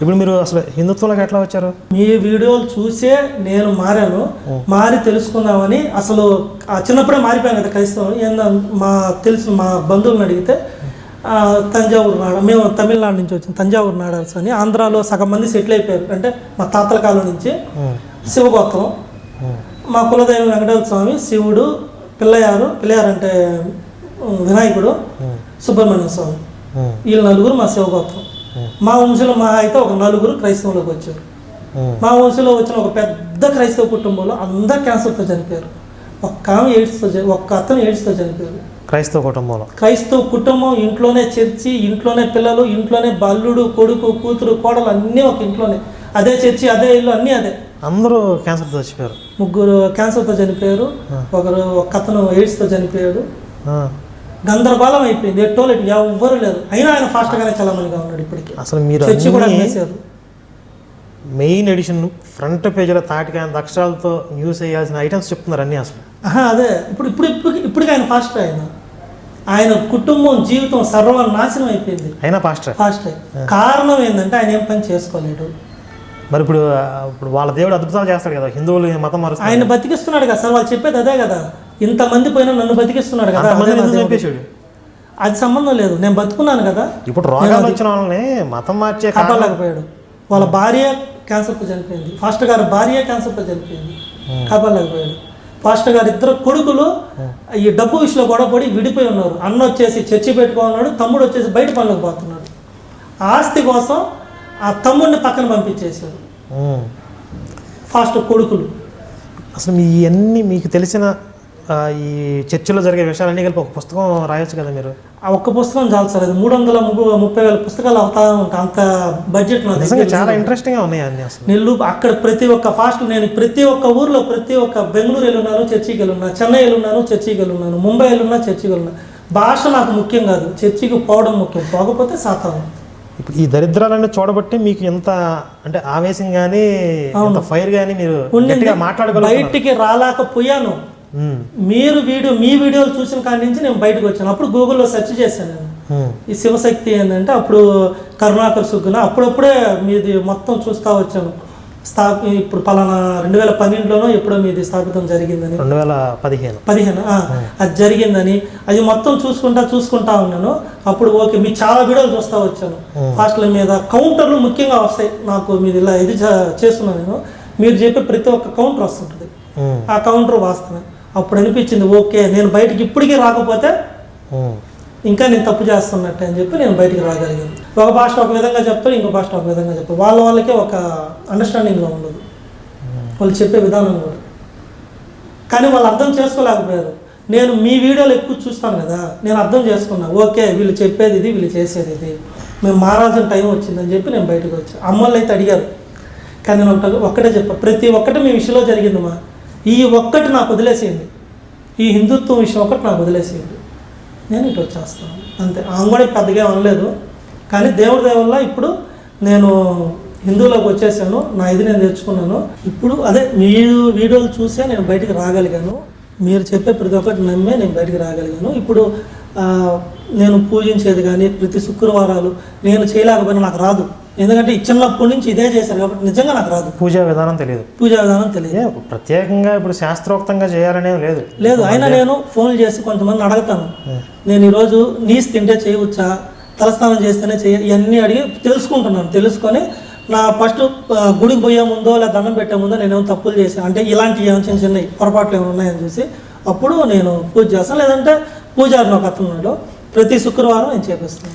ఇప్పుడు మీరు అసలు హిందుత్వంలోకి ఎట్లా వచ్చారు? మీ వీడియోలు చూసే నేను మారాను. మారి తెలుసుకుందామని అసలు ఆ చిన్నప్పుడే మారిపోయాను కదా క్రైస్తవం ఏందో మా తెలుసు మా బంధువులను అడిగితే తంజావూరు నాడ మేము తమిళనాడు నుంచి వచ్చిన తంజావూరు నాడాల్సి అని ఆంధ్రాలో సగం మంది సెటిల్ అయిపోయారు. అంటే మా తాతల కాలం నుంచి శివగోత్రం. మా కులదైవం వెంకటేశ్వర స్వామి శివుడు పిల్లయారు పిల్లయారు అంటే వినాయకుడు సుబ్రహ్మణ్య స్వామి. వీళ్ళు నలుగురు మా శివగోత్రం. మా వంశంలో మా అయితే ఒక నలుగురు క్రైస్తవంలోకి వచ్చారు. మా వంశంలో వచ్చిన ఒక పెద్ద క్రైస్తవ కుటుంబంలో అందరు క్యాన్సర్తో చనిపోయారు. ఒక్క ఆమె ఎయిడ్స్తో ఒక్క అతను ఎయిడ్స్తో చనిపోయారు క్రైస్తవ కుటుంబంలో. క్రైస్తవ కుటుంబం ఇంట్లోనే చర్చి ఇంట్లోనే పిల్లలు ఇంట్లోనే బల్లుడు కొడుకు కూతురు కోడలు అన్నీ ఒక ఇంట్లోనే. అదే చర్చి అదే ఇల్లు అన్నీ అదే. అందరూ క్యాన్సర్తో చచ్చిపోయారు. ముగ్గురు క్యాన్సర్తో చనిపోయారు. ఒకరు ఒక అతను ఎయిడ్స్తో చనిపోయాడు. గందరగోళం అయిపోయింది. ఎట్టోలెట్ ఎవ్వరు లేరు. అయినా ఆయన ఫాస్ట్గానే చలమనిగా ఉన్నాడు ఇప్పటికి. అసలు మీరు చర్చి కూడా అన్ని అమ్మేశారు మెయిన్ ఎడిషన్ ఫ్రంట్ పేజీలో తాటికాయ అక్షరాలతో న్యూస్ వేయాల్సిన ఐటమ్స్ చెప్తున్నారు అన్నీ అసలు. అదే. ఇప్పుడు ఇప్పుడు ఇప్పుడు ఇప్పటికి ఆయన ఫాస్ట్ ఆయన. ఆయన కుటుంబం జీవితం సర్వనాశనం అయిపోయింది. అయినా ఫాస్ట్ అయి కారణం ఏంటంటే ఆయన ఏం పని చేసుకోలేడు. మరి ఇప్పుడు ఇప్పుడు వాళ్ళ దేవుడు అద్భుతాలు చేస్తాడు కదా. హిందువులు మతం మారుస్తారు? ఆయన బతికిస్తున్నాడు కదా సార్. వాళ్ళు చెప్పేది అదే కదా. ఇంతమంది పోయినా నన్ను బతికిస్తున్నాడు కదా. అదే సంబంధం లేదు. నేను బతుకున్నాను కదా. ఇప్పుడు రోగాలు వచ్చిన వాళ్ళని మతం మార్చే కాపాడలేకపోయాడు వాళ్ళ భార్య క్యాన్సర్తో చనిపోయింది. ఫాస్టర్ గారి భార్య క్యాన్సర్తో చనిపోయింది. కాపాడలేకపోయాడు ఫాస్టర్ గారు ఇద్దరు కొడుకులు ఈ డబ్బు విషయంలో గొడవపడి విడిపోయి ఉన్నారు. అన్న వచ్చేసి చర్చి పెట్టుకున్నాడు తమ్ముడు వచ్చేసి బయట పనులకు పోతున్నాడు. ఆస్తి కోసం ఆ తమ్ముడిని పక్కన పంపించేశారు. ఫాస్ట్ కొడుకులు. అసలు మీ ఇవన్నీ మీకు తెలిసిన ఈ చర్చిలో జరిగే విషయాలన్నీ కలిపి ఒక పుస్తకం రాయొచ్చు కదా మీరు? ఆ ఒక్క పుస్తకం చాలు సార్. అది మూడు వందల ముప్పై వేల పుస్తకాలు అవుతా ఉంటాయి. అంత బడ్జెట్ నిజంగా చాలా ఇంట్రెస్టింగ్గా ఉన్నాయి అన్నీ అసలు. నెల్లు అక్కడ ప్రతి ఒక్క ఫాస్ట్ నేను ప్రతి ఒక్క ఊర్లో ప్రతి ఒక్క బెంగళూరు వెళ్ళున్నాను చర్చికి వెళ్ళున్నా చెన్నై వెళ్ళున్నాను చర్చికి వెళ్ళున్నాను ముంబై వెళ్ళున్నా చర్చికి వెళ్ళున్నా. భాష నాకు ముఖ్యం కాదు. చర్చికి పోవడం ముఖ్యం. పోకపోతే సాతాను. ఇప్పుడు ఈ దరిద్రాలన్నీ చూడబట్టి మీకు ఎంత అంటే ఆవేశం కానీ ఫైర్ కానీ మీరు బయటికి రాలేకపోయాను. మీరు వీడియో మీ వీడియోలు చూసిన కాడి నుంచి నేను బయటకు వచ్చాను. అప్పుడు గూగుల్లో సెర్చ్ చేశాను నేను. ఈ శివశక్తి ఏంటంటే అప్పుడు కరుణాకర్ సుగ్గున అప్పుడప్పుడే మీది మొత్తం చూస్తూ వచ్చాను. స్థాపి ఇప్పుడు పలానా రెండు వేల పన్నెండులోనో ఎప్పుడో మీది స్థాపితం జరిగిందని. రెండు వేల పదిహేను. పదిహేను ఆ, అది జరిగిందని. అది మొత్తం చూసుకుంటా చూసుకుంటా ఉన్నాను. అప్పుడు ఓకే మీ చాలా వీడియోలు చూస్తూ వచ్చాను. ఫాస్ట్ల మీద కౌంటర్లు ముఖ్యంగా వస్తాయి. నాకు మీరు ఇలా ఇది చేస్తున్నాను నేను. మీరు చెప్పే ప్రతి ఒక్క కౌంటర్ వస్తుంటుంది. ఆ కౌంటర్ వాస్తవే అప్పుడు అనిపించింది ఓకే నేను బయటికి ఇప్పటికీ రాకపోతే ఇంకా నేను తప్పు చేస్తున్నట్టే అని చెప్పి నేను బయటికి రాగలిగాను. ఒక భాష ఒక విధంగా చెప్తారు ఇంకో భాష ఒక విధంగా చెప్తారు. వాళ్ళ వాళ్ళకే ఒక అండర్స్టాండింగ్లో ఉండదు. వాళ్ళు చెప్పే విధానం కూడా. కానీ వాళ్ళు అర్థం చేసుకోలేకపోయారు. నేను మీ వీడియోలు ఎక్కువ చూస్తాను కదా నేను అర్థం చేసుకున్నా ఓకే వీళ్ళు చెప్పేది ఇది వీళ్ళు చేసేది ఇది. మేము మారాల్సిన టైం వచ్చిందని చెప్పి నేను బయటకు వచ్చాను అమ్మోళ్ళు అయితే అడిగారు. కానీ నేను ఒకటి ఒక్కటే చెప్పా ప్రతి ఒక్కటి మీ విషయంలో జరిగిందమ్మా. ఈ ఒక్కటి నాకు వదిలేసేయండి. ఈ హిందుత్వం విషయం ఒకటి నాకు వదిలేసేయండి. నేను ఇటు వచ్చేస్తాను. అంతే. ఆమె కూడా పెద్దగా అనలేదు. కానీ దేవుడి దేవుళ్ళ ఇప్పుడు నేను హిందువులోకి వచ్చేసాను. నా ఇది నేను తెచ్చుకున్నాను ఇప్పుడు అదే మీరు వీడియోలు చూసే నేను బయటికి రాగలిగాను. మీరు చెప్పే ప్రతి ఒక్కటి నమ్మే నేను బయటికి రాగలిగాను. ఇప్పుడు నేను పూజించేది కానీ ప్రతి శుక్రవారాలు నేను చేయలేకపోయినా నాకు రాదు. ఎందుకంటే ఈ చిన్నప్పటి నుంచి ఇదే చేశాను కాబట్టి నిజంగా నాకు రాదు. పూజా విధానం తెలియదు. పూజా విధానం తెలియదు. ప్రత్యేకంగా ఇప్పుడు శాస్త్రోక్తంగా చేయాలనేం లేదు. లేదు అయినా నేను ఫోన్ చేసి కొంతమంది అడుగుతాను. నేను ఈరోజు నీస్ తింటే చేయవచ్చా? తలస్నానం చేస్తేనే చేయ ఇవన్నీ అడిగి తెలుసుకుంటున్నాను. తెలుసుకొని నా ఫస్ట్ గుడికి పోయే ముందో లేదా దండం పెట్టే ముందో నేనేమో తప్పులు చేశాను. అంటే ఇలాంటి ఏమైనా చిన్న చిన్న పొరపాట్లు ఏమైనా ఉన్నాయని చూసి అప్పుడు నేను పూజ చేస్తాను. లేదంటే పూజారిని ఒక అతను ప్రతి శుక్రవారం నేను చేపిస్తాను.